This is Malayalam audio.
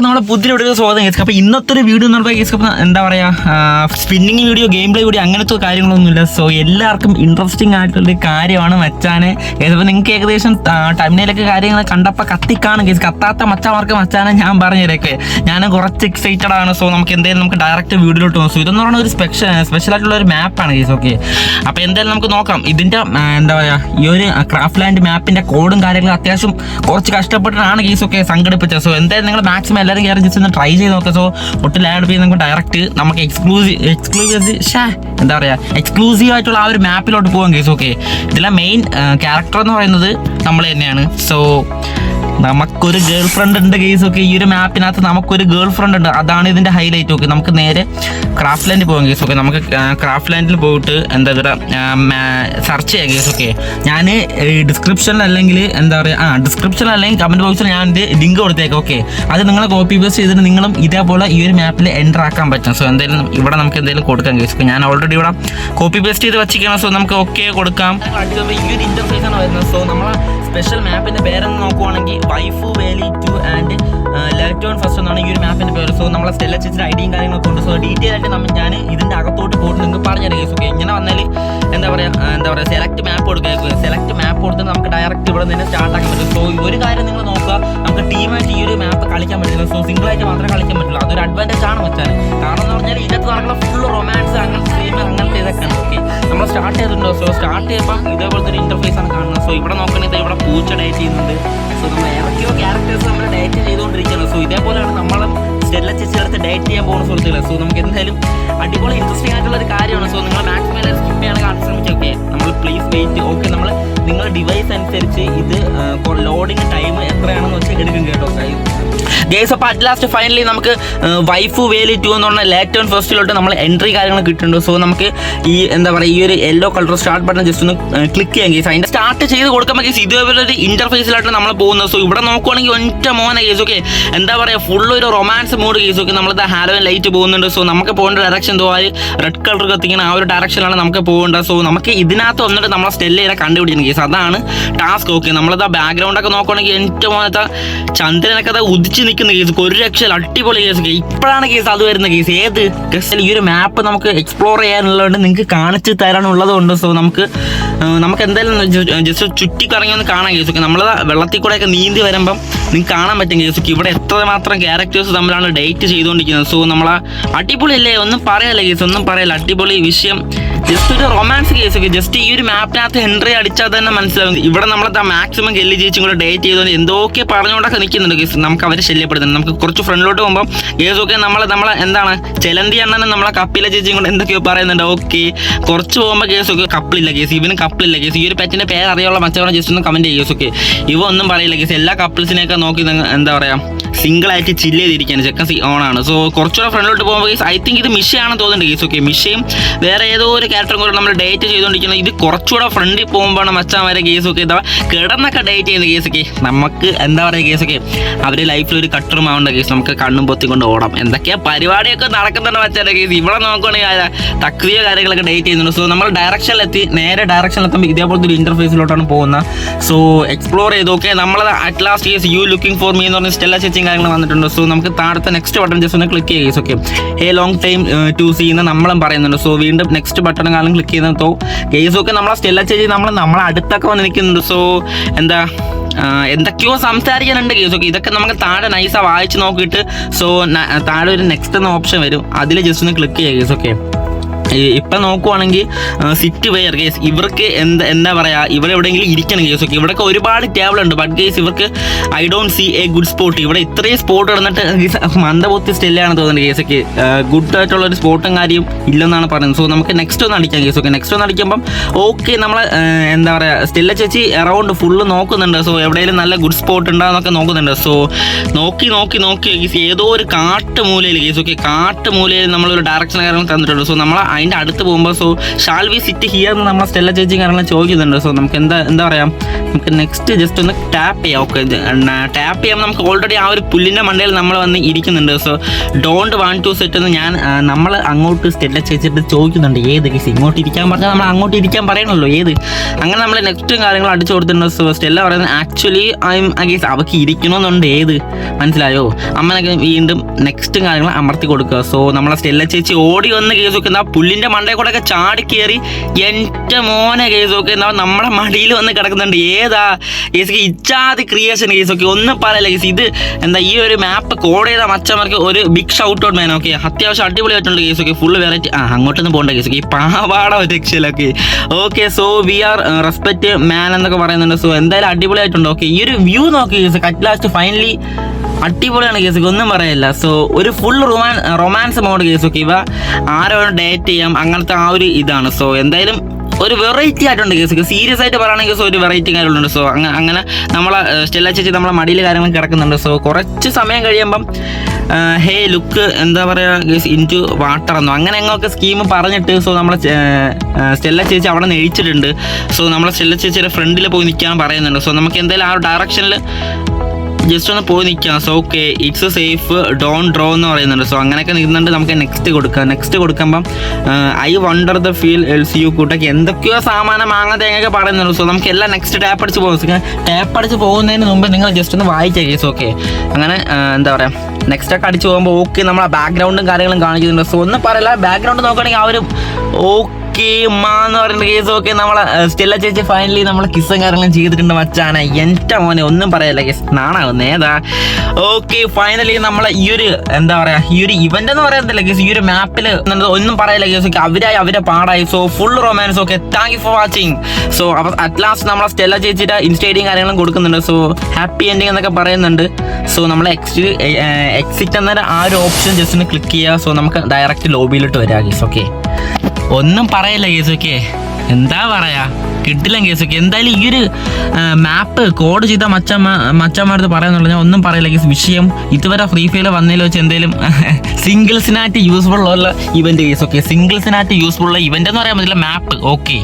നമ്മളെ പുതിയ വീഡിയോ സ്വാഗതം കേസ് അപ്പോൾ ഇന്നത്തെ ഒരു വീഡിയോ എന്ന് പറഞ്ഞാൽ കേസ് എന്താ പറയുക spinning video game play video അങ്ങനത്തെ കാര്യങ്ങളൊന്നുമില്ല. സോ എല്ലാവർക്കും ഇൻട്രസ്റ്റിംഗ് ആയിട്ടുള്ളൊരു കാര്യമാണ് മച്ചാനെ. ഏതപ്പോൾ നിങ്ങൾക്ക് ഏകദേശം ടൈമിനൊക്കെ കാര്യങ്ങൾ കണ്ടപ്പോൾ കത്തിക്കാണ് കേസ് കത്താത്ത മച്ചാമാർക്ക് മച്ചാനെ ഞാൻ പറഞ്ഞുതരൊക്കെ ഞാൻ കുറച്ച് എക്സൈറ്റഡ് ആണ്. സോ നമുക്ക് എന്തായാലും നമുക്ക് ഡയറക്റ്റ് വീഡിയോയിലോട്ട് പോകും. സോ ഇതെന്ന് പറയുന്ന ഒരു സ്പെഷ്യൽ സ്പെഷ്യൽ ആയിട്ടുള്ള ഒരു മാപ്പാണ് കേസ് ഓക്കെ അപ്പോൾ എന്തായാലും നമുക്ക് നോക്കാം. ഇതിന്റെ എന്താ പറയുക ഈ ഒരു ക്രാഫ്റ്റ് ലാൻഡ് മാപ്പിന്റെ കോഡും കാര്യങ്ങളും അത്യാവശ്യം കുറച്ച് കഷ്ടപ്പെട്ടിട്ടാണ് കേസ് ഒക്കെ സംഘടിപ്പിച്ചത്. സോ എന്തായാലും നിങ്ങൾ മാക്സിമം എല്ലാവരും കയറി ജസ്റ്റ് ഒന്ന് ട്രൈ ചെയ്ത് നോക്കുക സോ ഒട്ടും ലാഡ് ചെയ്ത് നമുക്ക് ഡയറക്റ്റ് നമുക്ക് എക്സ്ക്ലൂസീവ് എക്സ്ക്ലൂസീവ് ഷാ എന്താ പറയുക എക്സ്ക്ലൂസീവ് ആയിട്ടുള്ള ആ ഒരു മാപ്പിലോട്ട് പോകാം കേസ് ഓക്കെ ഇതിലെ മെയിൻ ക്യാരക്ടർ എന്ന് പറയുന്നത് നമ്മൾ തന്നെയാണ്. സോ നമുക്കൊരു ഗേൾ ഫ്രണ്ട് ഉണ്ട് കേസ് ഒക്കെ ഈ ഒരു മാപ്പിനകത്ത് നമുക്കൊരു ഗേൾ ഫ്രണ്ട് ഉണ്ട്. അതാണ് ഇതിന്റെ ഹൈലൈറ്റ് ഓക്കെ നമുക്ക് നേരെ ക്രാഫ്റ്റ് ലാൻഡിൽ പോകാം കേസ് ഓക്കെ നമുക്ക് ക്രാഫ്റ്റ് ലാൻഡിൽ പോയിട്ട് എന്താ പറയുക സെർച്ച് ചെയ്യാം കേസ് ഓക്കെ ഞാൻ ഡിസ്ക്രിപ്ഷനിൽ അല്ലെങ്കിൽ എന്താ പറയുക ആ ഡിസ്ക്രിപ്ഷനിൽ അല്ലെങ്കിൽ കമന്റ് ബോക്സിൽ ഞാൻ എന്റെ ലിങ്ക് കൊടുത്തേക്കാം ഓക്കെ അത് നിങ്ങളെ കോപ്പി പേസ്റ്റ് ചെയ്തിട്ട് നിങ്ങളും ഇതേപോലെ ഈ ഒരു മാപ്പിൽ എന്റർ ആക്കാൻ പറ്റും. സോ എന്തായാലും ഇവിടെ നമുക്ക് എന്തെങ്കിലും കൊടുക്കാം കേസ് ഞാൻ ഓൾറെഡി ഇവിടെ കോപ്പി പേസ്റ്റ് ചെയ്ത് വെച്ചിരിക്കണം സോ നമുക്ക് ഓക്കെ കൊടുക്കാം. ഈ ഒരു ഇന്റർഫേസ് ആണ് വരുന്നത്. സോ നമ്മളെ സ്പെഷ്യൽ മാപ്പിന്റെ പേരെന്ന് നോക്കുവാണെങ്കിൽ waifu valley two and left on first എന്നാണ് ഈ ഒരു മാപ്പിന്റെ പേര്. സോ നമ്മളെ സ്റ്റെല്ല ചേച്ചിയുടെ ഐഡിയും കാര്യങ്ങളൊക്കെ ഉണ്ട്. സോ ഡീറ്റെയിൽ ആയിട്ട് നമ്മൾ ഞാൻ ഇതിന്റെ അകത്തോട്ട് പോയിട്ട് നിങ്ങൾക്ക് പറഞ്ഞുതരാം. കേസ് ഓക്കെ ഇങ്ങനെ വന്നാൽ എന്താ പറയുക എന്താ പറയുക സെലക്ട് മാപ്പ് കൊടുക്കുക. സെലക്ട് മാപ്പ് കൊടുത്ത് നമുക്ക് ഡയറക്റ്റ് ഇവിടെ നിന്ന് സ്റ്റാർട്ട് ആക്കാൻ പറ്റും. സോ ഒരു കാര്യം നിങ്ങൾ നോക്കുക. നമുക്ക് ടീമായിട്ട് ഈ ഒരു മാപ്പ് കളിക്കാൻ പറ്റില്ല. സോ സിംഗിൾ ആയിട്ട് മാത്രമേ കളിക്കാൻ പറ്റുള്ളൂ. അതൊരു അഡ്വാന്റേജ് ആണ് വെച്ചാൽ കാരണം എന്ന് പറഞ്ഞാൽ ഇതിനകത്ത് നടക്കുന്ന ഫുൾ റൊമാൻസ് അങ്ങനത്തെ അങ്ങനത്തെ ഇതൊക്കെയാണ്. ഓക്കെ നമ്മൾ സ്റ്റാർട്ട് ചെയ്തിട്ടുണ്ടോ? സോ സ്റ്റാർട്ട് ചെയ്യുമ്പോൾ ഇതേപോലത്തെ ഒരു ഇന്റർഫേസ് ആണ് കാണുന്നത്. സോ ഇവിടെ നോക്കണത് ഇവിടെ പൂച്ച ഡേറ്റ് ചെയ്യുന്നുണ്ട്. സോ നമ്മൾ ഏതൊക്കെയോ ക്യാരക്ടേഴ്സ് നമ്മൾ ഡേറ്റ് ചെയ്തുകൊണ്ടിരിക്കുകയാണ്. സോ ഇതേപോലെയാണ് നമ്മൾ സ്റ്റെല്ല അടുത്ത് ഡേറ്റ് ചെയ്യാൻ പോകുന്ന സുഹൃത്തുക്കളെ. സോ നമുക്ക് എന്തായാലും അടിപൊളി ഇൻട്രസ്റ്റിംഗ് ആയിട്ടുള്ള ഒരു കാര്യമാണ്. സോ നിങ്ങൾ മാക്സിമം എല്ലാവരും സ്കിപ്പ് ചെയ്യാൻ കാണാൻ ശ്രമിച്ചൊക്കെ നമ്മൾ പ്ലീസ് വെയിറ്റ് ഓക്കെ നമ്മൾ നിങ്ങളുടെ ഡിവൈസ് അനുസരിച്ച് ഇത് ലോഡിങ് ടൈം എത്രയാണെന്ന് വെച്ചാൽ എടുക്കും കേട്ടോ. ഗേസ് അപ്പോൾ അറ്റ് ലാസ്റ്റ് ഫൈനലി നമുക്ക് വൈഫ് വേലി ടു എന്ന് പറഞ്ഞ ലേറ്റ് ടേൺ ഫസ്റ്റിലോട്ട് നമ്മൾ എൻട്രി കാര്യങ്ങൾ കിട്ടുന്നുണ്ട് സോ നമുക്ക് ഈ എന്താ പറയുക ഈ ഒരു yellow colour start button just ഒന്ന് ക്ലിക്ക് ചെയ്യാം കേസ് അതിന്റെ സ്റ്റാർട്ട് ചെയ്ത് കൊടുക്കുമ്പോൾ കേസ് ഇതേപോലെ ഒരു ഇന്റർഫേസിലായിട്ട് നമ്മൾ പോകുന്നത്. സോ ഇവിടെ നോക്കുവാണെങ്കിൽ ഒറ്റ മോനെ കേസ് ഓക്കെ എന്താ പറയുക ഫുൾ ഒരു റൊമാൻസ് മൂഡ് കേസ് ഓക്കെ നമ്മളിത് ഹാലോവിൻ ലൈറ്റ് പോകുന്നുണ്ട്. സോ നമുക്ക് പോകേണ്ട ഡയറക്ഷൻ എന്തോ റെഡ് കളർ കത്തിക്കുന്ന ആ ഒരു ഡയറക്ഷനാണ് നമുക്ക് പോകേണ്ടത് സോ നമുക്ക് ഇതിനകത്ത് വന്നിട്ട് നമ്മളെ സ്റ്റെല്ലിനെ കണ്ടുപിടിക്കുന്ന കേസ് അതാണ് ടാസ്ക് ഓക്കെ നമ്മളത് ആ ബാക്ക്ഗ്രൗണ്ട് ഒക്കെ നോക്കുകയാണെങ്കിൽ ഏറ്റവും മോനത്തെ ചന്ദ്രനൊക്കെ ഉദിച്ച് നിൽക്കുന്ന കേസ് ഒരു രക്ഷയിൽ അടിപൊളി കേസ്. ഇപ്പോഴാണ് കേസ് അത് വരുന്ന കേസ്. ഏത് ഈ ഒരു മാപ്പ് നമുക്ക് എക്സ്പ്ലോർ ചെയ്യാനുള്ളതുകൊണ്ട് നിങ്ങൾക്ക് കാണിച്ച് തരാനുള്ളത് കൊണ്ട് സോ നമുക്ക് നമുക്ക് എന്തായാലും ജസ്റ്റ് ചുറ്റിക്കറങ്ങി ഒന്ന് കാണാൻ കേസ് ഓക്കെ നമ്മൾ വെള്ളത്തിൽ കൂടെയൊക്കെ നീന്തി വരുമ്പം നിങ്ങൾക്ക് കാണാൻ പറ്റും കേസ് ഓക്കെ ഇവിടെ എത്രമാത്രം ക്യാരക്ടേഴ്സ് തമ്മിലാണ് ഡേറ്റ് ചെയ്തുകൊണ്ടിരിക്കുന്നത്. സോ നമ്മൾ അടിപൊളി അല്ലേ ഒന്നും പറയല്ല കേസ്? ഒന്നും പറയല്ല. അടിപൊളി വിഷയം. ജസ്റ്റ് ഒരു റൊമാൻസ് കേസ് ഒക്കെ ജസ്റ്റ് ഈ ഒരു മാപ്പിനകത്ത് എൻട്രി അടിച്ചാൽ തന്നെ മനസ്സിലാവും. ഇവിടെ നമ്മൾ മാക്സിമം കെല്ലി ജയിച്ചും കൂടെ ഡേറ്റ് ചെയ്തുകൊണ്ട് എന്തൊക്കെ പറഞ്ഞുകൊണ്ടൊക്കെ നിൽക്കുന്നുണ്ട് കേസ് നമുക്ക് അവരെ ശല്യപ്പെടുത്തുന്നുണ്ട്. നമുക്ക് കുറച്ച് ഫ്രണ്ടിലോട്ട് പോകുമ്പോൾ കേസ് ഒക്കെ നമ്മൾ നമ്മളെ എന്താണ് ചെലന്തി അണ്ണനും നമ്മളെ കപ്പിലെ ചേച്ചിയും കൂടെ എന്തൊക്കെയോ പറയുന്നുണ്ട്. ഓക്കെ കുറച്ച് പോകുമ്പോൾ കേസ് ഒക്കെ കപ്പിളില്ല കേസ് ഇവന് കപ്പിളില്ല കേസ് ഈ ഒരു പെറ്റിന്റെ പേര് അറിയാനുള്ള മച്ചവരെ ജസ്റ്റ് ഒന്ന് കമന്റ് ചെയ്യുക കേസ് ഓക്കെ ഇവ ഒന്നും പറയില്ല കേസ് എല്ലാ കപ്പിൾസിനെയൊക്കെ നോക്കി എന്താ പറയാ സിംഗിൾ ആയിട്ട് ചില്ല് ചെയ്തിരിക്കുകയാണ്. ചെക്കൻ സി ഓൺ ആണ് സോ കുറച്ചുകൂടെ ഫ്രണ്ടിലോട്ട് പോകുമ്പോൾ ഗൈസ് ഐ തിങ്ക് ഇത് മിഷയാണെന്ന് തോന്നുന്നുണ്ട് ഗൈസ് ഓക്കെ മിഷയും വേറെ ഏതോ ഒരു ക്യാരക്ടറും കൂടെ നമ്മൾ ഡേറ്റ് ചെയ്തുകൊണ്ടിരിക്കുന്നത് ഇത് കുറച്ചുകൂടെ ഫ്രണ്ടിൽ പോകുമ്പോഴാണ് മച്ചാൻ വരെ കേസ് ഒക്കെ എന്താ കിടന്നൊക്കെ ഡേറ്റ് ചെയ്യുന്ന കേസ് ഒക്കെ നമുക്ക് എന്താ പറയുക കേസ് ഒക്കെ അവർ ലൈഫിൽ ഒരു കട്ടറും ആവേണ്ട കേസ് നമുക്ക് കണ്ണും പൊത്തിക്കൊണ്ട് ഓടാം. എന്തൊക്കെയാ പരിപാടിയൊക്കെ നടക്കുന്നുണ്ട് മച്ചാന്റെ കേസ് ഇവിടെ നോക്കുകയാണെങ്കിൽ തക്രിയ കാര്യങ്ങളൊക്കെ ഡേറ്റ് ചെയ്യുന്നുണ്ട്. സോ നമ്മൾ ഡയറക്ഷനിലെത്തി നേരെ ഡയറക്ഷനിലെത്തുമ്പോൾ ഇതേപോലത്തെ ഒരു ഇന്റർഫേസിലോട്ടാണ് പോകുന്നത്. സോ എക്സ്പ്ലോർ ചെയ്ത്. നമ്മൾ at last guys you looking for me എന്ന് പറഞ്ഞ സ്റ്റെല്ല ചേച്ചിയും കാര്യങ്ങൾ വന്നിട്ടുണ്ട്. സോ നമുക്ക് താഴത്തെ നെക്സ്റ്റ് ബട്ടൺ ജസ്റ്റ് ഒന്ന് ക്ലിക്ക് ചെയ്യുക okay hey long time to see എന്ന് നമ്മളും പറയുന്നുണ്ട്. സോ വീണ്ടും നെക്സ്റ്റ് ബട്ടൺ കാലം ക്ലിക്ക് ചെയ്യുന്നത് സോ കേസ് ഒക്കെ നമ്മളെ സ്റ്റെല്ല ചേച്ചി നമ്മൾ നമ്മളെ അടുത്തൊക്കെ വന്ന് നിൽക്കുന്നുണ്ട്. സോ എന്താ എന്തൊക്കെയോ സംസാരിക്കാനുണ്ട് കേസ് ഓക്കെ ഇതൊക്കെ നമുക്ക് താഴെ നൈസാ വായിച്ച് നോക്കിയിട്ട് സോ താഴെ ഒരു നെക്സ്റ്റ് എന്ന ഓപ്ഷൻ വരും. അതിൽ ജസ്റ്റ് ഒന്ന് ക്ലിക്ക് ചെയ്യുക കേസ് ഓക്കെ ഇപ്പം നോക്കുവാണെങ്കിൽ സിറ്റ് വെയർ കേസ് ഇവർക്ക് എന്താ എന്താ പറയുക ഇവിടെ എവിടെയെങ്കിലും ഇരിക്കണം കേസ് ഒക്കെ ഇവിടെയൊക്കെ ഒരുപാട് ടേബിൾ ഉണ്ട്. ബട്ട് കേസ് ഇവർക്ക് I don't see a good spot ഇവിടെ ഇത്രയും സ്പോട്ട് കിടന്നിട്ട് മന്ദബുദ്ധി സ്റ്റില്ലാണ് തോന്നുന്നത് കേസൊക്കെ ഗുഡ് ആയിട്ടുള്ള ഒരു സ്പോട്ടും കാര്യം ഇല്ലെന്നാണ് പറയുന്നത്. സോ നമുക്ക് നെക്സ്റ്റ് ഒന്ന് അടിക്കാം കേസ് ഓക്കെ നെക്സ്റ്റ് ഒന്ന് അടിക്കുമ്പം ഓക്കെ നമ്മൾ എന്താ പറയുക സ്റ്റെല്ല ചേച്ചി അറൗണ്ട് ഫുള്ള് നോക്കുന്നുണ്ട്. സോ എവിടെയെങ്കിലും നല്ല ഗുഡ് സ്പോട്ട് ഉണ്ടാകുന്നൊക്കെ നോക്കുന്നുണ്ട്. സോ നോക്കി നോക്കി നോക്കി ഏതോ ഒരു കാട്ടുമൂലയിൽ കേസ് ഓക്കെ കാട്ടുമൂലയിൽ നമ്മളൊരു ഡയറക്ഷൻ കാര്യങ്ങൾ തന്നിട്ടുണ്ട്. സോ നമ്മൾ അതിന്റെ അടുത്ത് പോകുമ്പോൾ so shall we sit here എന്ന് നമ്മൾ സ്റ്റെല്ല ചേച്ചി കാരണം ചോദിക്കുന്നുണ്ട്. സോ നമുക്ക് എന്താ എന്താ പറയാം? നമുക്ക് നെക്സ്റ്റ് ജസ്റ്റ് ഒന്ന് ടാപ്പ് ചെയ്യാം ഓക്കെ ടാപ്പ് ചെയ്യുമ്പോൾ നമുക്ക് ഓൾറെഡി ആ ഒരു പുല്ലിന്റെ മണ്ടയിൽ നമ്മൾ വന്ന് ഇരിക്കുന്നുണ്ട്. So don't want to set എന്ന് ഞാൻ നമ്മൾ അങ്ങോട്ട് സ്റ്റെല്ല ചേച്ചിട്ട് ചോദിക്കുന്നുണ്ട്. ഏത് കേസ് ഇങ്ങോട്ട് ഇരിക്കാൻ പറഞ്ഞാൽ നമ്മൾ അങ്ങോട്ട് ഇരിക്കാൻ പറയണല്ലോ ഏത്? അങ്ങനെ നമ്മൾ നെക്സ്റ്റും കാര്യങ്ങൾ അടിച്ചു കൊടുത്തിട്ടുണ്ട്. സോ സ്റ്റെല്ല പറയുന്നത് ആക്ച്വലി ഐ ഗേസ് അവർക്ക് ഇരിക്കണമെന്നുണ്ട് ഏത്? മനസ്സിലായോ? അമ്മനൊക്കെ വീണ്ടും നെക്സ്റ്റും കാര്യങ്ങൾ അമർത്തി കൊടുക്കുക. സോ നമ്മളെ സ്റ്റെല്ല ചേച്ചി ഓടി വന്ന് കേസ് വെക്കുന്ന ആ പുല്ലിന്റെ മണ്ടയിൽ കൂടെ ഒക്കെ ചാടി കയറി എന്റെ മോനെ കേസ് നോക്കി എന്താ നമ്മുടെ മടിയിൽ വന്ന് കിടക്കുന്നുണ്ട്. ഏതാ? കേസ് ഇച്ചാതി ക്രിയേഷൻ കേസ് ഒക്കെ. ഒന്നും പറയല്ല കേസ് ഇത് എന്താ ഈ ഒരു മാപ്പ് കോഡ് ചെയ്ത മച്ചന്മാർക്ക് ഒരു ബിഗ് ഷൗട്ട് ഔട്ട് മേനോ ഓക്കെ അത്യാവശ്യം അടിപൊളിയായിട്ടുണ്ട് കേസ് ഒക്കെ. ഫുള്ള് വെറൈറ്റി ആ അങ്ങോട്ടൊന്നും പോകേണ്ട കേസ് ഈ പാവാട രക്ഷയിലൊക്കെ okay so we are respect man എന്നൊക്കെ പറയുന്നുണ്ട്. സോ എന്തായാലും അടിപൊളി ആയിട്ടുണ്ട് ഓക്കെ ഈ ഒരു വ്യൂ നോക്കി കേസ് അറ്റ് ലാസ്റ്റ് ഫൈനലി അടിപൊളിയാണ് കേസ് ഒന്നും പറയില്ല. സോ ഒരു full roman romance mode guys ഒക്കെ ഇവ ആരോ ഡേറ്റ് ചെയ്യാം അങ്ങനത്തെ ആ ഒരു ഇതാണ്. സോ എന്തായാലും ഒരു വെറൈറ്റി ആയിട്ടുണ്ട് കേസ് സീരിയസ് ആയിട്ട് പറയുകയാണെങ്കിൽ സോ ഒരു വെറൈറ്റി കാര്യങ്ങളുണ്ട്. സോ അങ്ങനെ നമ്മളെ സ്റ്റെല്ല ചേച്ചി നമ്മളെ മടിയിൽ കാര്യങ്ങൾ കിടക്കുന്നുണ്ട്. സോ കുറച്ച് സമയം കഴിയുമ്പം ഹേ ലുക്ക് എന്താ പറയുക ഗേസ് ഇന്റു വാട്ടർ എന്നോ അങ്ങനെ എങ്ങനെയൊക്കെ സ്കീം പറഞ്ഞിട്ട് സോ നമ്മളെ സ്റ്റെല്ല ചേച്ചി അവിടെ നിന്ന് എഴിച്ചിട്ടുണ്ട്. സോ നമ്മളെ സ്റ്റെല്ല ചേച്ചിയുടെ ഫ്രണ്ടിൽ പോയി നിൽക്കാൻ പറയുന്നുണ്ട്. സോ നമുക്ക് എന്തായാലും ആ ഒരു ഡയറക്ഷനിൽ ജസ്റ്റ് ഒന്ന് പോയി നിൽക്കാം. സോ ഓക്കെ ഇറ്റ്സ് സേഫ് ഡോൺ ഡ്രോ എന്ന് പറയുന്നുണ്ട്. സോ അങ്ങനെയൊക്കെ നിൽക്കുന്നുണ്ട് നമുക്ക് നെക്സ്റ്റ് കൊടുക്കാം. നെക്സ്റ്റ് കൊടുക്കുമ്പം I wonder the feel L C U കൂട്ടൊക്കെ എന്തൊക്കെയോ സാമാനം മാങ്ങ തേങ്ങയൊക്കെ പറയുന്നുണ്ട്. സോ നമുക്ക് എല്ലാം നെക്സ്റ്റ് ടാപ്പ് അടിച്ച് പോകും. ടാപ്പ് അടിച്ച് പോകുന്നതിന് മുമ്പ് നിങ്ങൾ ജസ്റ്റ് ഒന്ന് വായിച്ചേ കേസ് ഓക്കെ അങ്ങനെ എന്താ പറയുക നെക്സ്റ്റ് ഒക്കെ അടിച്ച് പോകുമ്പോൾ ഓക്കെ നമ്മളെ ബാക്ക്ഗ്രൗണ്ടും കാര്യങ്ങളും കാണിക്കുന്നുണ്ട്. സോ ഒന്നും പറയില്ല ബാക്ക്ഗ്രൗണ്ട് നോക്കുകയാണെങ്കിൽ ആ ഒരു ഓക്കെ എന്ന് പറയുന്ന കേസ് ഓക്കെ സ്റ്റെല്ല ചേച്ചി ഫൈനലി നമ്മൾ കിസ്സും കാര്യങ്ങളും ചെയ്തിട്ടുണ്ട് മച്ചാന. എന്റെ മോനെ ഒന്നും പറയല്ല കേസ് നാണാവുന്ന ഏതാ. ഓക്കെ ഫൈനലി നമ്മളെ ഈ ഒരു എന്താ പറയാ ഈ ഒരു ഇവന്റ് എന്ന് പറയുന്നില്ല കേസ് ഈ ഒരു മാപ്പിൽ ഒന്നും പറയല്ല കേസ് അവരായി അവരെ പാടായി. So full romance okay thank you for watching so അപ്പോൾ നമ്മളെ സ്റ്റെല്ല ചേച്ചിയുടെ ഇൻസ്റ്റേഡിയും കാര്യങ്ങളും കൊടുക്കുന്നുണ്ട്. സോ ഹാപ്പി എൻഡിങ് എന്നൊക്കെ പറയുന്നുണ്ട്. സോ നമ്മൾ എക്സിറ്റ് എക്സിറ്റ് എന്ന ആ ഒരു ഓപ്ഷൻ ജസ്റ്റ് ഒന്ന് ക്ലിക്ക് ചെയ്യുക സോ നമുക്ക് ഡയറക്റ്റ് ലോബിയിലോട്ട് വരാം ഓക്കെ ഒന്നും പറയല്ല കേസൊക്കെ എന്താ പറയാ? കിട്ടില്ല കേസൊക്കെ എന്തായാലും ഈ ഒരു മാപ്പ് കോഡ് ചെയ്ത മച്ചമ്മ മച്ചന്മാരത് പറയാന്നുള്ള ഞാൻ ഒന്നും പറയില്ല കേസ് വിഷയം ഇതുവരെ ഫ്രീ ഫയർ വന്നതിൽ വെച്ച് എന്തെങ്കിലും സിംഗിൾസിനായിട്ട് യൂസ്ഫുൾ ഉള്ള ഇവന്റ് കേസ് ഓക്കെ സിംഗിൾസിനായിട്ട് യൂസ്ഫുൾ ഉള്ള ഇവന്റ് എന്ന് പറയാൻ പറ്റില്ല മാപ്പ് ഓക്കെ